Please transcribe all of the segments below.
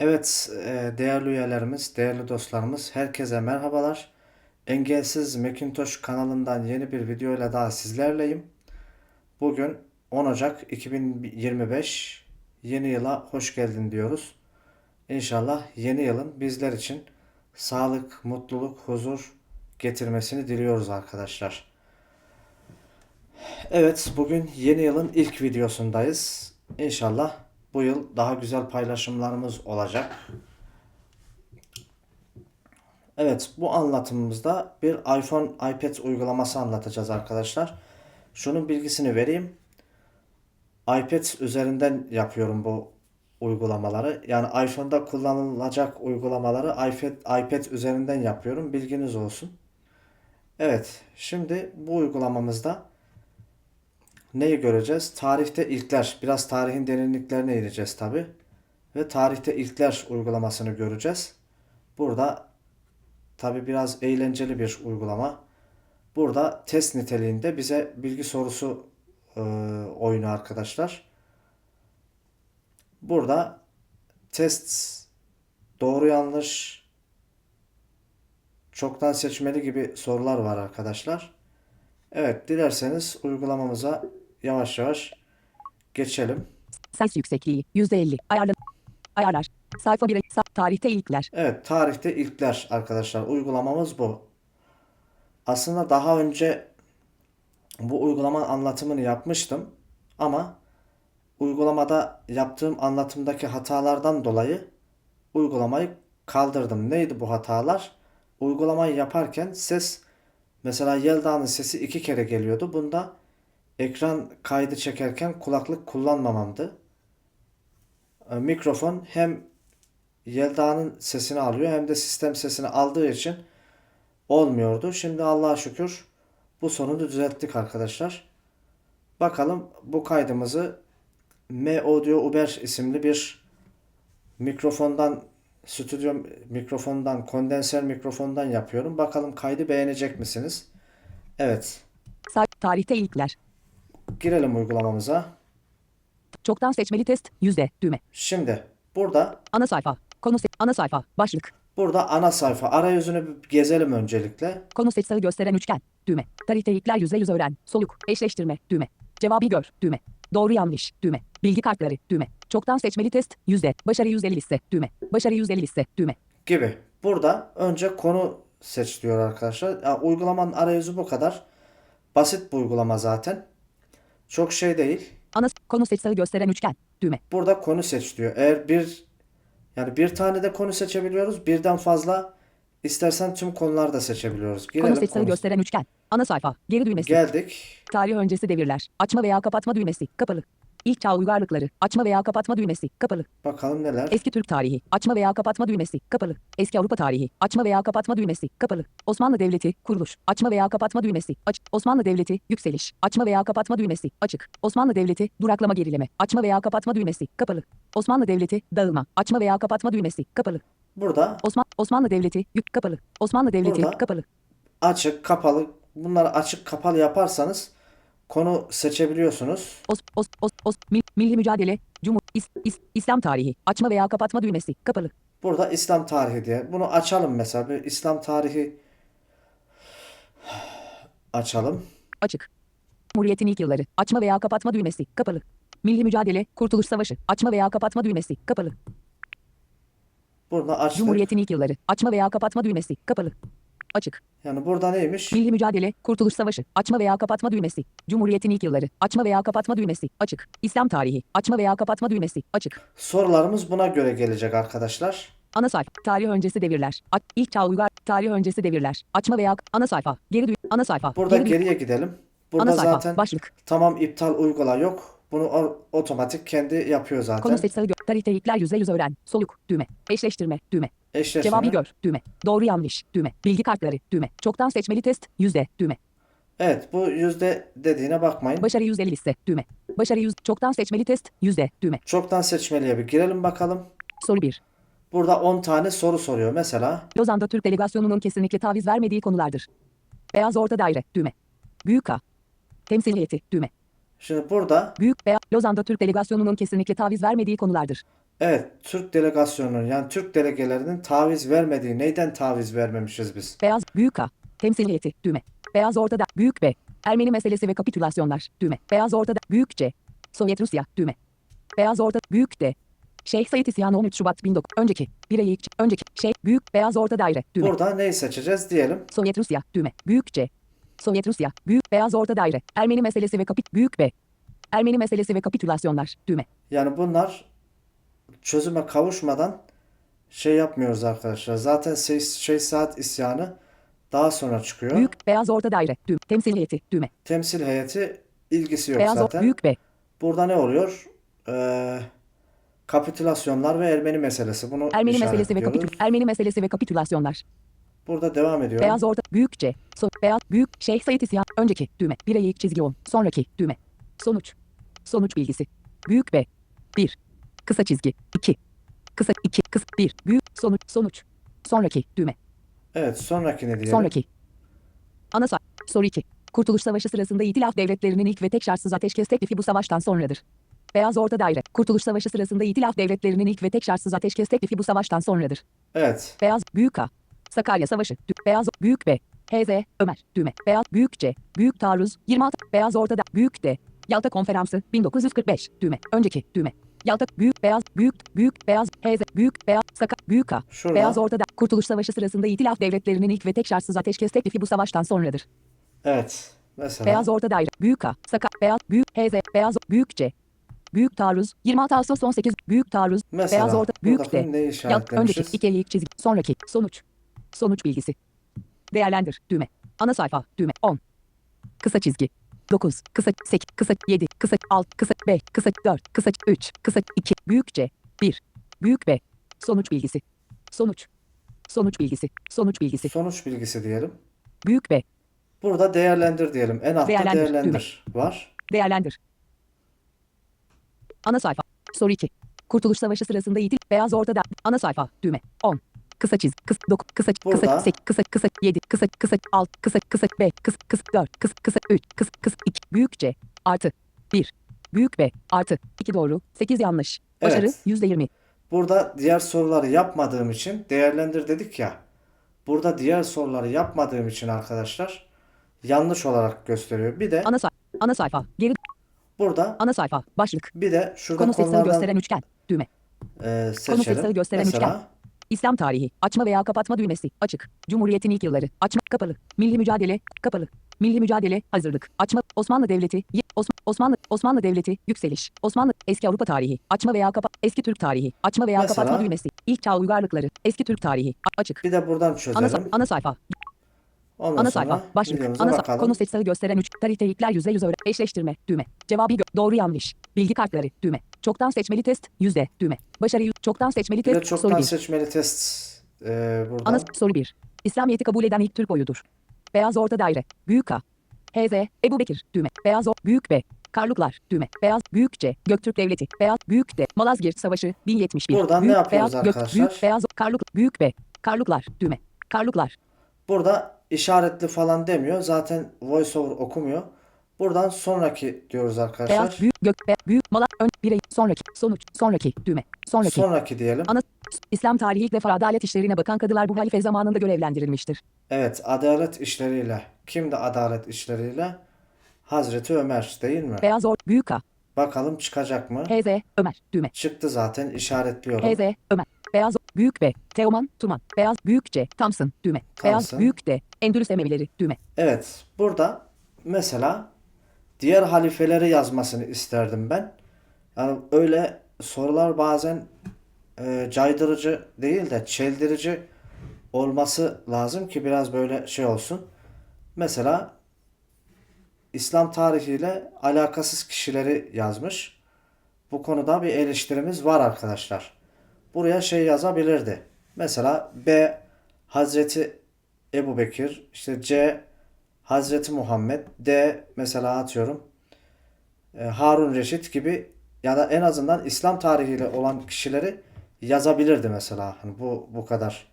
Evet, e, değerli üyelerimiz, değerli dostlarımız, herkese merhabalar. Engelsiz Macintosh kanalından yeni bir video ile daha sizlerleyim. Bugün 10 Ocak 2025, yeni yıla hoş geldin diyoruz. İnşallah yeni yılın bizler için sağlık, mutluluk, huzur getirmesini diliyoruz arkadaşlar. Evet, bugün yeni yılın ilk videosundayız. İnşallah bu yıl daha güzel paylaşımlarımız olacak. Evet, bu anlatımımızda bir iPhone, iPad uygulaması anlatacağız arkadaşlar. Şunun bilgisini vereyim. iPad üzerinden yapıyorum bu uygulamaları. Yani iPhone'da kullanılacak uygulamaları iPad, iPad üzerinden yapıyorum. Bilginiz olsun. Evet, şimdi bu uygulamamızda neyi göreceğiz? Tarihte ilkler. Biraz tarihin derinliklerine ineceğiz tabi. Ve tarihte ilkler uygulamasını göreceğiz. Burada tabi biraz eğlenceli bir uygulama. Burada test niteliğinde bize bilgi sorusu e, oyunu arkadaşlar. Burada test doğru yanlış çoktan seçmeli gibi sorular var arkadaşlar. Evet, dilerseniz uygulamamıza yavaş yavaş geçelim. Ses yüksekliği %50. Ayarla ayarlar. Sayfa 1'e sa- tarihte ilkler. Evet, tarihte ilkler arkadaşlar. Uygulamamız bu. Aslında daha önce bu uygulamanın anlatımını yapmıştım ama uygulamada yaptığım anlatımdaki hatalardan dolayı uygulamayı kaldırdım. Neydi bu hatalar? Uygulamayı yaparken ses mesela Yelda'nın sesi iki kere geliyordu. Bunda ekran kaydı çekerken kulaklık kullanmamamdı. E, Mikrofon hem Yelda'nın sesini alıyor hem de sistem sesini aldığı için olmuyordu. Şimdi Allah'a şükür bu sorunu düzelttik arkadaşlar. Bakalım bu kaydımızı M Audio Uber isimli bir mikrofondan stüdyo mikrofondan kondenser mikrofondan yapıyorum. Bakalım kaydı beğenecek misiniz? Evet. Say- tarihte ilkler. Girelim uygulamamıza. Çoktan seçmeli test yüzde düğme. Şimdi burada Ana sayfa. Konu se- ana sayfa. Başlık. burada ana sayfa arayüzünü bir gezelim öncelikle. Konu seç sayı gösteren üçgen. Düğme. Tarihte ilkler yüzde yüz öğren. Soluk. Eşleştirme. Düğme. Cevabı gör. Düğme. Doğru yanlış. Düğme. Bilgi kartları. Düğme. Çoktan seçmeli test yüzde. Başarı 150 liste. Düğme. Başarı 150 liste. Düğme. gibi. Burada önce konu seç diyor arkadaşlar. Ya, uygulamanın arayüzü bu kadar. Basit bir uygulama zaten. Çok şey değil. Ana konu seç gösteren üçgen. Düğme. Burada konu seç diyor. Eğer bir yani bir tane de konu seçebiliyoruz. Birden fazla istersen tüm konuları da seçebiliyoruz. Girelim Konu seç gösteren üçgen. Ana sayfa. Geri düğmesi. Geldik. Tarih öncesi devirler. Açma veya kapatma düğmesi. Kapalı. İlk çağ uygarlıkları. Açma veya kapatma düğmesi. Kapalı. Bakalım neler. Eski Türk tarihi. Açma veya kapatma düğmesi. Kapalı. Eski Avrupa tarihi. Açma veya kapatma düğmesi. Kapalı. Osmanlı Devleti. Kuruluş. Açma veya kapatma düğmesi. Açık. Osmanlı Devleti. Yükseliş. Açma veya kapatma düğmesi. Açık. Osmanlı Devleti. Duraklama gerileme. Açma veya kapatma düğmesi. Kapalı. Osmanlı Devleti. Dağılma. Açma veya kapatma düğmesi. Kapalı. Burada Osman Osmanlı Devleti. Yük kapalı. Osmanlı Devleti. Burada- Kapalı. açık, kapalı. Bunları açık, kapalı yaparsanız konu seçebiliyorsunuz. Os, os, os, os, mil- milli mücadele, cumhur, is, is, İslam tarihi, açma veya kapatma düğmesi, kapalı. Burada İslam tarihi diye. Bunu açalım mesela. Bir İslam tarihi açalım. Açık. Cumhuriyetin ilk yılları. Açma veya kapatma düğmesi. Kapalı. Milli mücadele, Kurtuluş Savaşı. Açma veya kapatma düğmesi. Kapalı. Burada açtık. Cumhuriyetin ilk yılları. Açma veya kapatma düğmesi. Kapalı. Açık. Yani burada neymiş? Milli mücadele, Kurtuluş Savaşı. Açma veya kapatma düğmesi. Cumhuriyetin ilk yılları. Açma veya kapatma düğmesi. Açık. İslam tarihi. Açma veya kapatma düğmesi. Açık. Sorularımız buna göre gelecek arkadaşlar. Ana sayfa. Tarih öncesi devirler. Aç, ilk çağ uygar. Tarih öncesi devirler. Açma veya ana sayfa. Geri dü- ana sayfa. Burada Geri geriye gidelim. Burada ana sayfa. zaten Başlık. tamam iptal uygula yok. Bunu otomatik kendi yapıyor zaten. Konu seç sayı gö- tarihte ilkler yüzde yüz öğren. Soluk. Düğme. Eşleştirme. Düğme. Eşleşme. Cevabı gör. Düğme. Doğru yanlış. Düğme. Bilgi kartları. Düğme. Çoktan seçmeli test. Yüzde. Düğme. Evet bu yüzde dediğine bakmayın. Başarı 150 liste. Düğme. Başarı 100. Çoktan seçmeli test. Yüzde. Düğme. Çoktan seçmeliye bir girelim bakalım. Soru 1. Burada 10 tane soru soruyor. Mesela Lozan'da Türk delegasyonunun kesinlikle taviz vermediği konulardır. Beyaz orta daire. Düğme. Büyük K. Temsiliyeti. Düğme. şimdi burada Büyük Beyaz Lozan'da Türk delegasyonunun kesinlikle taviz vermediği konulardır. Evet, Türk delegasyonunun yani Türk delegelerinin taviz vermediği neyden taviz vermemişiz biz? Beyaz büyük A. Temsiliyeti düğme. Beyaz ortada büyük B. Ermeni meselesi ve kapitülasyonlar düğme. Beyaz ortada büyük C. Sovyet Rusya düğme. Beyaz orta büyük D. Şeyh Said İsyanı 13 Şubat 1900. Önceki. Bir ilk. Önceki. Şey büyük beyaz orta daire düğme. Burada neyi seçeceğiz diyelim. Sovyet Rusya düğme. Büyük C. Sovyet Rusya büyük beyaz orta daire. Ermeni meselesi ve kapit büyük B. Ermeni meselesi ve kapitülasyonlar düğme. Yani bunlar çözüme kavuşmadan şey yapmıyoruz arkadaşlar. Zaten şey, şey saat isyanı daha sonra çıkıyor. Büyük beyaz orta daire düğme. Temsiliyeti düğme. Temsil heyeti ilgisi yok Beyaz orta zaten. büyük B. Burada ne oluyor? Ee, kapitülasyonlar ve Ermeni meselesi. Bunu Ermeni meselesi ve kapitül Ermeni meselesi ve kapitülasyonlar. Burada devam ediyorum. Beyaz orta büyük C. So, beyaz büyük Şeyh Said İsyan. Önceki düğme. Bir ay ilk çizgi 10. Sonraki düğme. Sonuç. Sonuç bilgisi. Büyük B. 1. Kısa çizgi. 2. Kısa 2. Kısa 1. Büyük sonuç. Sonuç. Sonraki düğme. Evet, sonrakini diyelim. Sonraki. Ana say. Soru 2. Kurtuluş Savaşı sırasında İtilaf devletlerinin ilk ve tek şartsız ateşkes teklifi bu savaştan sonradır. Beyaz orta daire. Kurtuluş Savaşı sırasında İtilaf devletlerinin ilk ve tek şartsız ateşkes teklifi bu savaştan sonradır. Evet. Beyaz büyük A. Sakarya Savaşı. Dü- beyaz büyük B. HZ Ömer düğme. Beyaz büyük C. Büyük taarruz 26. Beyaz ortada büyük D. Yalta Konferansı 1945 düğme. Önceki düğme. Yalta büyük beyaz büyük büyük beyaz HZ büyük beyaz saka büyük A. Şurada. Beyaz ortada Kurtuluş Savaşı sırasında İtilaf devletlerinin ilk ve tek şartsız ateşkes teklifi bu savaştan sonradır. Evet. Mesela Beyaz orta daire. Büyük A. Saka. Beyaz. Büyük. HZ. Beyaz. Büyük C. Büyük taarruz. 26 Ağustos 18. Büyük taarruz. Mesela beyaz orta. Büyük buradaki D. neyi Yalt. işaretlemişiz? Önceki. İki ilk çizgi. Sonraki. Sonuç. Sonuç bilgisi. Değerlendir. Düğme. Ana sayfa. Düğme. 10. Kısa çizgi. 9. Kısa 8. Kısa 7. Kısa 6. Kısa 5. Kısa 4. Kısa 3. Kısa 2. Büyük C. 1. Büyük B. Sonuç bilgisi. Sonuç. Sonuç bilgisi. Sonuç bilgisi. Sonuç bilgisi diyelim. Büyük B. Burada değerlendir diyelim. En altta Değerlendir, değerlendir, var. Değerlendir. Ana sayfa. Soru 2. Kurtuluş Savaşı sırasında Yiğit beyaz ortada. Ana sayfa. Düğme. 10. Kısa çiz. Kısa 9. Kısa kısa. 8. Kısa kısa 7. Kısa kısa 6. Kısa kısa 5. Kısa kısa 4. Kısa kısa 3. Kısa kısa 2. Büyük C. Artı. 1. Büyük B. Artı. 2 doğru. 8 yanlış. Başarı Evet. %20. Burada diğer soruları yapmadığım için değerlendir dedik ya. Burada diğer soruları yapmadığım için arkadaşlar yanlış olarak gösteriyor. Bir de Ana sayfa. Ana sayfa. Geri. burada Ana sayfa. Başlık. bir de şurada Konu konulardan gösteren üçgen. Düğme. e, seçelim. gösteren Mesela İslam tarihi. Açma veya kapatma düğmesi. Açık. Cumhuriyetin ilk yılları. Açma. Kapalı. Milli mücadele. Kapalı. Milli mücadele. Hazırlık. Açma. Osmanlı Devleti. Osman, Osmanlı Osmanlı Devleti. Yükseliş. Osmanlı. Eski Avrupa tarihi. Açma veya kapa. Eski Türk tarihi. Açma veya Mesela? kapatma düğmesi. İlk çağ uygarlıkları. Eski Türk tarihi. Açık. bir de buradan Ana, çözelim. sa- ana sayfa. Ondan Ana sayfa. Başlık. Ana sayfa. Konu seçsel gösteren 3. Tarihte ilkler yüzde yüz öğren. Eşleştirme. Düğme. Cevabı gö- doğru yanlış. Bilgi kartları. Düğme. Çoktan seçmeli test. Yüzde. Düğme. Başarı Çoktan seçmeli Bir de test. Soru çoktan 1. seçmeli test e, buradan. Ana soru 1. İslamiyet'i kabul eden ilk Türk boyudur. Beyaz orta daire. Büyük A. HZ. Ebu Bekir. Düğme. Beyaz O. Büyük B. Karluklar. Düğme. Beyaz. Büyük C. Göktürk Devleti. Beyaz. Büyük D. Malazgirt Savaşı. 1071. Buradan ne büyük, yapıyoruz beyaz, Gök, arkadaşlar? büyük Beyaz. Karluk. Büyük B. Karluklar. Düğme. Karluklar. Burada işaretli falan demiyor. Zaten voiceover okumuyor. Buradan sonraki diyoruz arkadaşlar. Beyaz. Büyük. Gök. Be, büyük. Mala. Ön. Birey. Sonraki. Sonuç. Sonraki. Düğme. Sonraki. Sonraki diyelim. Ana. İslam tarihi ilk defa adalet işlerine bakan kadılar bu halife zamanında görevlendirilmiştir. Evet, adalet işleriyle. Kimdi adalet işleriyle? Hazreti Ömer değil mi? Beyaz Or. Büyük A. Bakalım çıkacak mı? HZ. Ömer. Düğme. Çıktı zaten işaretliyorum. HZ, Ömer. Beyaz, Büyük B, Teoman, Tuman. Beyaz, Büyük C, Thompson, düğme. Beyaz, Thompson. Büyük D, Endülüs Emevileri, düğme. Evet, burada mesela diğer halifeleri yazmasını isterdim ben. Yani öyle sorular bazen e, caydırıcı değil de çeldirici olması lazım ki biraz böyle şey olsun. Mesela İslam tarihiyle alakasız kişileri yazmış. Bu konuda bir eleştirimiz var arkadaşlar. Buraya şey yazabilirdi. Mesela B Hazreti Ebu Bekir, işte C Hazreti Muhammed, D mesela atıyorum e, Harun Reşit gibi ya da en azından İslam tarihiyle olan kişileri yazabilirdi mesela. Hani bu bu kadar.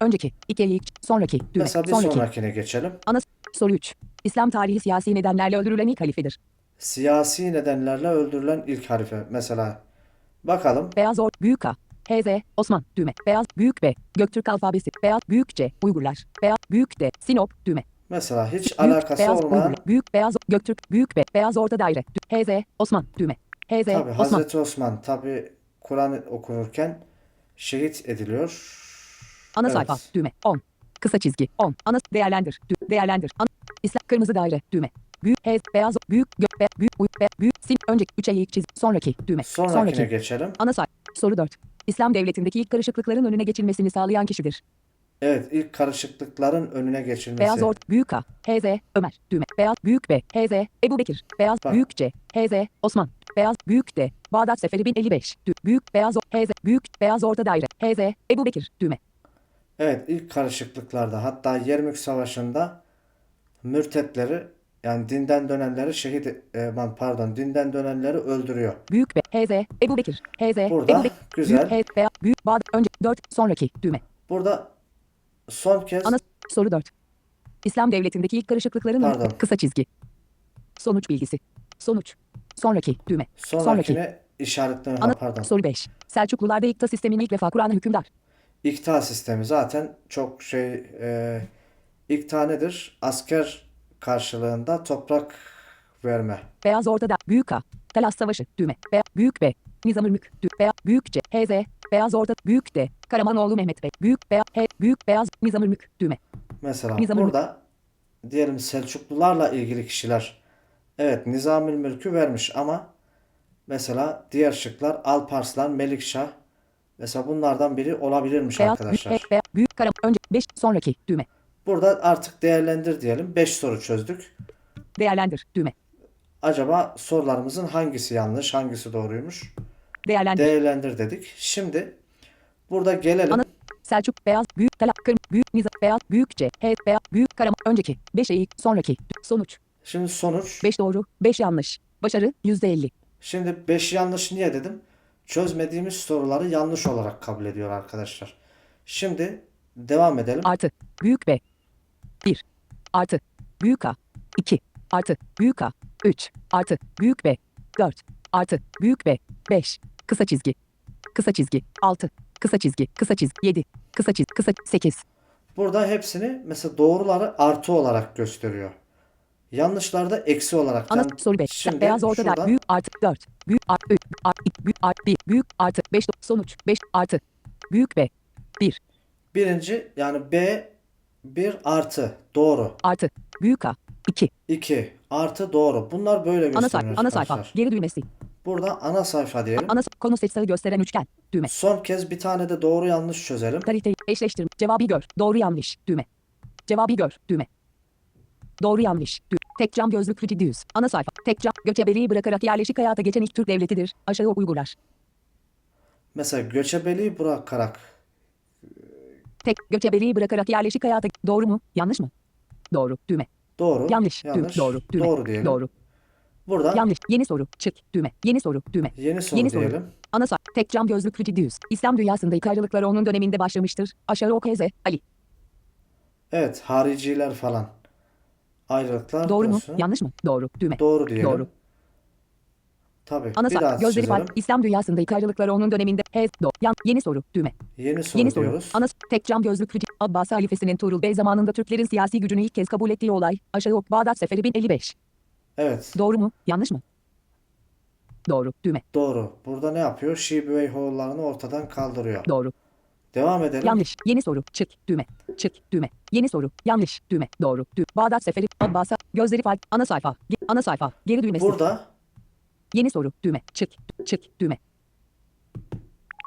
Önceki, iki ilk, sonraki, düğme. Mesela bir sonraki. sonrakine geçelim. Ana soru 3. İslam tarihi siyasi nedenlerle öldürülen ilk halifedir. Siyasi nedenlerle öldürülen ilk halife. Mesela Bakalım. Beyaz Or Büyük A. HZ Osman düğme. Beyaz Büyük B. Göktürk alfabesi. Beyaz Büyük C. Uygurlar. Beyaz Büyük D. Sinop düğme. Mesela hiç Büyük, alakası beyaz, olmayan. Büyük Beyaz Göktürk Büyük B. Beyaz Orta Daire. HZ Osman düğme. HZ tabi Osman Hazreti Osman tabi Kur'an okunurken şehit ediliyor. Ana Evet. sayfa düğme 10. Kısa çizgi 10. Ana değerlendir. Dü- değerlendir. Ana, İslam kırmızı daire düğme. Büyük hez beyaz büyük gök be, büyük uy be, büyük sim önceki 3'e ilk çiz sonraki düğme. Sonrakine sonraki geçelim. ana sayfa soru 4. İslam devletindeki ilk karışıklıkların önüne geçilmesini sağlayan kişidir. Evet ilk karışıklıkların önüne geçilmesi. Beyaz ort büyük A HZ Ömer düğme. Beyaz büyük B HZ Ebu Bekir. Beyaz Bak. büyük C HZ Osman. Beyaz büyük D Bağdat Seferi 1055. Dü- büyük beyaz HZ büyük beyaz orta daire HZ Ebu Bekir düğme. Evet ilk karışıklıklarda hatta Yermük Savaşı'nda mürtetleri yani dinden dönenleri şehit e, pardon dinden dönenleri öldürüyor. Büyük B HZ Ebu Bekir. HZ Burada Ebu Bekir. güzel. Büyük H beyaz büyük Bağdat önce 4 sonraki düğme. Burada son kez Ana soru 4. İslam devletindeki ilk karışıklıkların Pardon. kısa çizgi. Sonuç bilgisi. Sonuç. Sonraki düğme. sonrakine işaretleme ha, Ana pardon. soru 5. Selçuklularda İkta sisteminin ilk defa Kur'an'ı hükümdar. İkta sistemi zaten çok şey e, ikta nedir? Asker karşılığında toprak verme. Beyaz ortada büyük A. Talas Savaşı düğme. Be büyük B. Nizamülmük dü beyaz büyük C. HZ beyaz orta büyük D. Karamanoğlu Mehmet Bey. Büyük beyaz H büyük beyaz Nizamülmük düğme. Mesela Nizamül burada diyelim Selçuklularla ilgili kişiler evet Nizamül Mülk'ü vermiş ama mesela diğer şıklar Alparslan, Melikşah mesela bunlardan biri olabilirmiş Beyaz büyük arkadaşlar. H beyaz büyük karam önce 5 sonraki düğme. Burada artık değerlendir diyelim. 5 soru çözdük. Değerlendir düğme. Acaba sorularımızın hangisi yanlış, hangisi doğruymuş? Değerlendir. Değerlendir dedik. Şimdi burada gelelim. Ana Selçuk beyaz büyük tala kırm büyük nizam beyaz büyük C H beyaz büyük karama önceki. 5 eğik sonraki. Sonuç. Şimdi sonuç. 5 doğru 5 yanlış. Başarı %50 Şimdi 5 yanlış niye dedim? Çözmediğimiz soruları yanlış olarak kabul ediyor arkadaşlar. Şimdi devam edelim. artı. Büyük B. 1 artı. Büyük A. 2 artı. Büyük A. 3 artı. Büyük B. 4 artı. Büyük B. 5 kısa çizgi. Kısa çizgi. 6 kısa çizgi. Kısa çizgi. 7 kısa çizgi. Kısa 8 Burada hepsini mesela doğruları artı olarak gösteriyor. Yanlışlarda eksi olarak. ana soru 5 şimdi beyaz ortada şuradan büyük artı 4 büyük artı 3 artı 2 büyük artı 1 büyük artı 5 sonuç 5 artı. Büyük B. 1 birinci yani B 1 artı. Doğru. artı. Büyük A. 2 2 artı doğru. Bunlar böyle ana gösteriyor sayfa ana sayfa. geri düğmesi Burada ana sayfa diyelim. ana konu seçsayı gösteren üçgen. Düğme. Son kez bir tane de doğru yanlış çözelim. kaliteyi eşleştirme cevabı gör. Doğru yanlış. Düğme. Cevabı gör. Düğme. Doğru yanlış. Düğme tek cam gözlüklü ciddi yüz ana sayfa. Tek cam göçebeliği bırakarak yerleşik hayata geçen ilk Türk devletidir. Aşağı Uygurlar Mesela göçebeliği bırakarak. Tek göçebeliği bırakarak yerleşik hayata doğru mu? Yanlış mı? Doğru. Düğme. Doğru. yanlış, düğme doğru. Düğme. Doğru diyelim. doğru Burada yanlış. Yeni soru. Çık. Düğme. Yeni soru. Düğme. Yeni soru Yeni soru. diyelim. Ana sayfa tek cam gözlüklü ciddi yüz İslam dünyasında ilk ayrılıklar onun döneminde başlamıştır. Aşağı okeze Ali. Evet hariciler falan. Ayrılıklar doğru mu? diyorsun. yanlış mı? Doğru. Düğme. Doğru diyelim. Doğru. Tabii. Ana bir daha gözleri fark İslam dünyasında ilk ayrılıklar onun döneminde hez do. Yan yeni soru. Düğme. Yeni soru yeni soru. diyoruz. ana tek cam gözlüklü Abbas halifesinin Tuğrul Bey zamanında Türklerin siyasi gücünü ilk kez kabul ettiği olay. Aşağı ok Bağdat Seferi 1055 Evet. doğru mu? Yanlış mı? Doğru. Düğme. Doğru. Burada ne yapıyor? Şibeyhoğullarını ortadan kaldırıyor. doğru. Devam edelim. yanlış. Yeni soru. Çık. Düğme. Çık. Düğme. Yeni soru. Yanlış. Düğme. Doğru. Düğme Bağdat Seferi. Abbas'a. Gözleri fark ana sayfa. Ge- ana sayfa. Geri düğmesi. Burada. Yeni soru. Düğme. Çık. Çık. Düğme.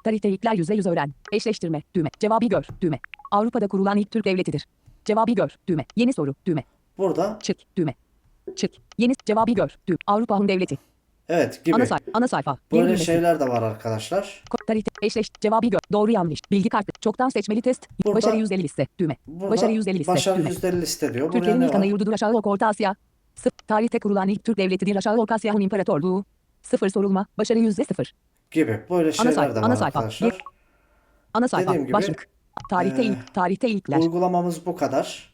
Tarihte ilkler yüzde yüz öğren. Eşleştirme. Düğme. Cevabı gör. Düğme. Avrupa'da kurulan ilk Türk devletidir. Cevabı gör. Düğme. Yeni soru. Düğme. burada. Çık. Düğme. Çık. Yeni cevabı gör düğme. Avrupa Hun devleti. evet gibi Ana sayfa. Ana sayfa. Böyle düğmesi. şeyler de var arkadaşlar. Tarihte eşleş. Cevabı gör. Doğru yanlış. Bilgi kartı. Çoktan seçmeli test. Burada- Başarı yüzde elli liste. Düğme. Burada Başarı yüzde elli liste. başarı Düğme. yüzde elli liste diyor. Ne ilk ana yurdudur aşağı ok Orta Asya. Sıfır. Tarihte kurulan ilk Türk devletidir aşağı ok Asya Hun İmparatorluğu. Sıfır sorulma. Başarı yüzde sıfır. Gibi böyle şeyler sayfa, de ana var sayfa. arkadaşlar. Bir- Ana sayfa. Dediğim gibi, başlık. Tarihte eee, ilk. Tarihte ilkler. Uygulamamız bu kadar.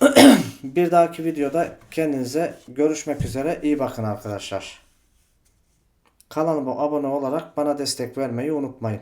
Bir dahaki videoda kendinize görüşmek üzere. İyi bakın arkadaşlar. Kanalıma abone olarak bana destek vermeyi unutmayın.